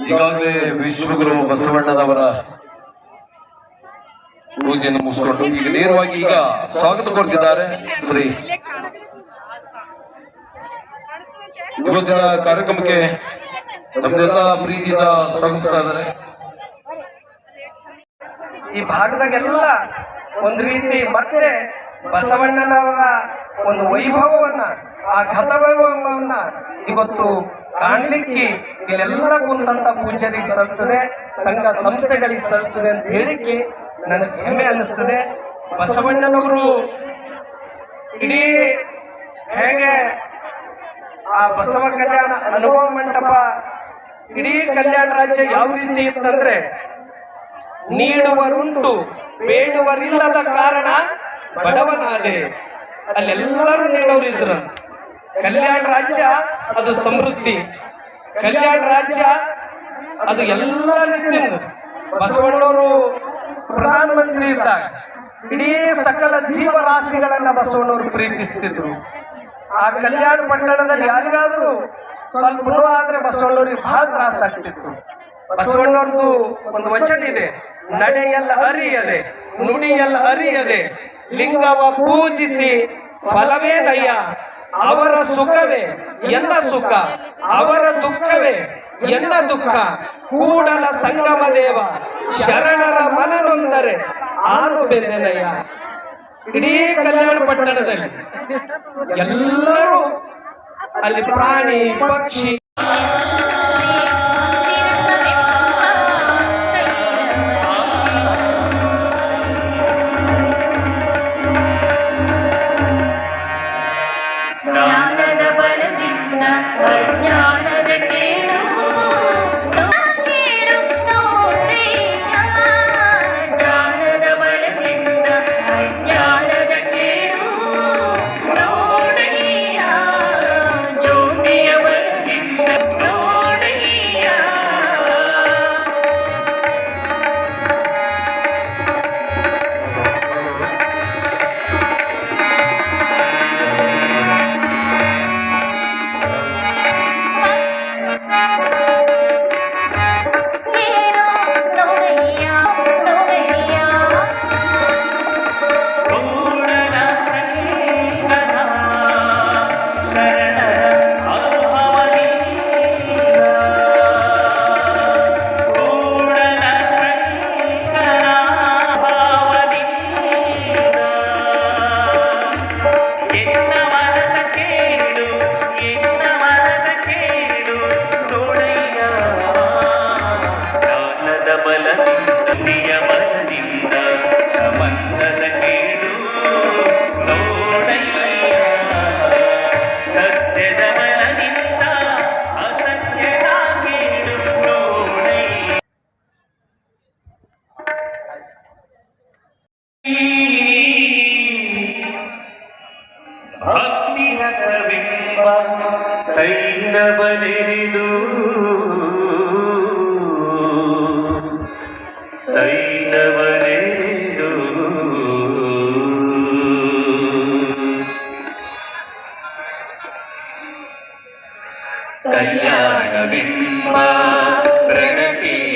ವಿಶ್ವಗುರು ಬಸವಣ್ಣನವರ ಪೂಜೆಯನ್ನು ಮುಗಿಸಿಕೊಂಡು ಈಗ ನೇರವಾಗಿ ಈಗ ಸ್ವಾಗತ ಕೊಡ್ತಿದ್ದಾರೆ ಶ್ರೀ ಇವತ್ತಿನ ಕಾರ್ಯಕ್ರಮಕ್ಕೆ ನಮ್ದೆಲ್ಲ ಪ್ರೀತಿಯಿಂದ ಸ್ವಾಗತಿಸ್ತಾ ಇದ್ದಾರೆ. ಈ ಭಾಗದಾಗೆಲ್ಲ ಒಂದ್ ರೀತಿ ಮತ್ತೆ ಬಸವಣ್ಣನವರ ಒಂದು ವೈಭವವನ್ನ, ಆ ಗತವೈಭವವನ್ನ ಇವತ್ತು ಕಾಣಲಿಕ್ಕೆ ಇಲ್ಲೆಲ್ಲ ಕುಂತಂತ ಪೂಜರಿಗೆ ಸಲ್ತದೆ ಸಂಘ ಸಂಸ್ಥೆಗಳಿಗೆ ಸಲ್ತದೆ ಅಂತ ಹೇಳಿಕ್ಕೆ ನನಗೆ ಹೆಮ್ಮೆ ಅನ್ನಿಸ್ತದೆ. ಬಸವಣ್ಣನವರು ಇಡೀ ಹೇಗೆ ಆ ಬಸವ ಕಲ್ಯಾಣ ಅನುಭವ ಮಂಟಪ, ಇಡೀ ಕಲ್ಯಾಣ ರಾಜ್ಯ ಯಾವ ರೀತಿ ಇತ್ತಂದ್ರೆ, ನೀಡುವರುಂಟು, ಬೇಡುವರಿಲ್ಲದ ಕಾರಣ ಬಡವನಾದೆ, ಅಲ್ಲೆಲ್ಲರೂ ನೀಡೋರು ಇದ್ರ. ಕಲ್ಯಾಣ ರಾಜ್ಯ, ಅದು ಸಮೃದ್ಧಿ. ಕಲ್ಯಾಣ ರಾಜ್ಯ, ಅದು ಎಲ್ಲ ರೀತಿಯಿಂದ ಬಸವಣ್ಣವರು ಪ್ರಧಾನಮಂತ್ರಿ ಇದ್ದಾಗ ಇಡೀ ಸಕಲ ಜೀವರಾಶಿಗಳನ್ನ ಬಸವಣ್ಣವರು ಪ್ರೀತಿಸ್ತಿದ್ರು. ಆ ಕಲ್ಯಾಣ ಪಟ್ಟಣದಲ್ಲಿ ಯಾರಿಗಾದ್ರೂ ಸ್ವಲ್ಪ ಆದರೆ ಆದ್ರೆ ಬಸವಣ್ಣವ್ರಿಗೆ ಬಹಳ ತ್ರಾಸ ಬಸವಣ್ಣವ್ರದ್ದು ಒಂದು ವಚನ ಇದೆ, ನಡೆಯಲ್ಲ ಅರಿಯದೆ ನುಡಿಯಲ್ಲ ಅರಿಯದೆ. ಲಿಂಗವ ಪೂಜಿಸಿ ಫಲವೇನಯ್ಯ ಅವರ ಸುಖವೇ ಎಲ್ಲ ಸುಖ, ಅವರ ದುಃಖವೇ ಎಲ್ಲ ದುಃಖ. ಕೂಡಲ ಸಂಗಮ ದೇವ, ಶರಣರ ಮನನೊಂದರೆ ಆನು ಬೆನ್ನೆನಯ್ಯ ಇಡೀ ಕಲ್ಯಾಣ ಪಟ್ಟಣದಲ್ಲಿ ಎಲ್ಲರೂ ಅಲ್ಲಿ ಪ್ರಾಣಿ ಪಕ್ಷಿ ಭಕ್ತಿ ರಸವೆಂಬ ತೈಲವನೆರಿದು ತೈಲವನೆರಿದು ಕಲ್ಯಾಣವೆಂಬ ಪ್ರಣತಿಯಲ್ಲಿ